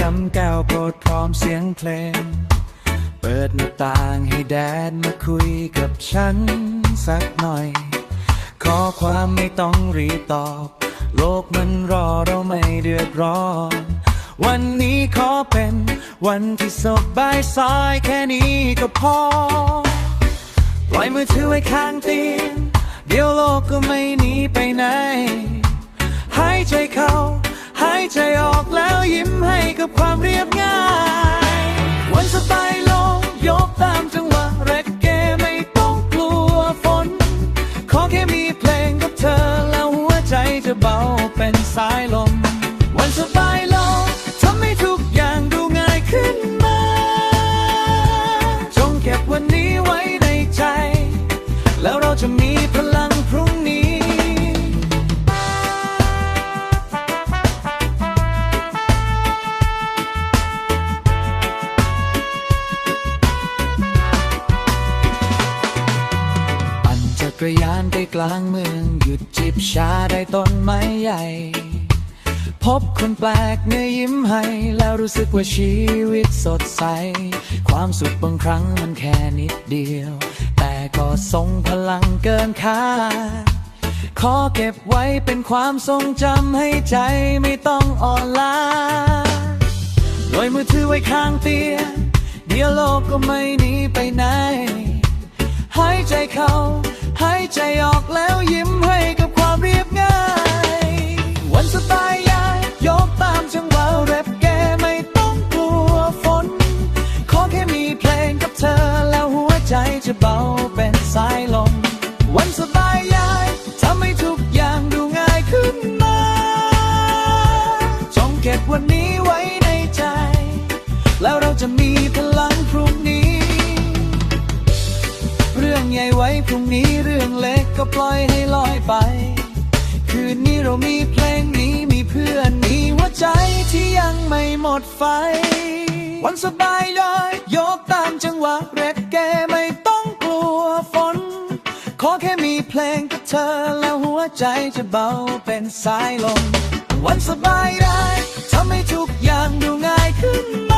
ดำแก้วโปรดพร้อมเสียงเพลง เปิดหน้าต่างให้แดดมาคุยกับฉันสักหน่อย ขอความไม่ต้องรีตอบ โลกมันรอเราไม่เดือดร้อน วันนี้ขอเป็นวันที่สบายสายแค่นี้ก็พอ ปล่อยมือถือไว้ข้างเตียงเดี๋ยวโลกก็ไม่หนีไปไหนหายใจเข้า กับความเรียบง่าย วันสบายลงยกตามจังหวะแรกเกไม่ต้องกลัวฝน ขอแค่มีเพลงกับเธอแล้วหัวใจจะเบาเป็นสายลม วันสบายลงานไปกลางเมือง หยุดจิบชาได้ต้นไม้ใหญ่ พบคนแปลกเนื้อยิ้มให้ แล้วรู้สึกว่าชีวิตสดใส ความสุขบางครั้งมันแค่นิดเดียว แต่ก็ทรงพลังเกินคาดขอเก็บไว้เป็นความทรงจำให้ใจไม่ต้องอ่อนล้าโดยมือถือไว้ข้างเตียงเดี๋ยวโลกก็ไม่หนีไปไหนหายใจเข้า หายใจออกแล้วยิ้มให้กับความเรียบง่าย วันสบายยายยกตามจังหวะแรปแกไม่ต้องกลัวฝน ขอแค่มีเพลงกับเธอแล้วหัวใจจะเบาเป็นสายลม วันสบายยายทำให้ทุกอย่างดูง่ายขึ้นมาจงเก็บวันนี้ไว้ในใจ แล้วเราจะมีพลัง พรุ่งนี้เรื่องเล็กก็ปล่อยให้ลอยไป คืนนี้เรามีเพลงนี้มีเพื่อนมีหัวใจที่ยังไม่หมดไฟ วันสบายย่อยยกตามจังหวะเรดเกไม่ต้องกลัวฝน ขอแค่มีเพลงกับเธอแล้วหัวใจจะเบาเป็นสายลม วันสบายได้ทำให้ทุกอย่างดูง่ายขึ้น